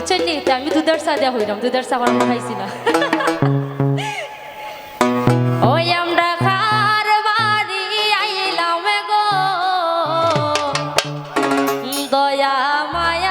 বুঝছেন নি আমি দুধার চা দেওয়া হইলাম, দুধার চা আমার খাইছি না। ওই আমরা খার বাড়ি আইলাম গো। দয়া, মায়া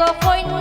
I go find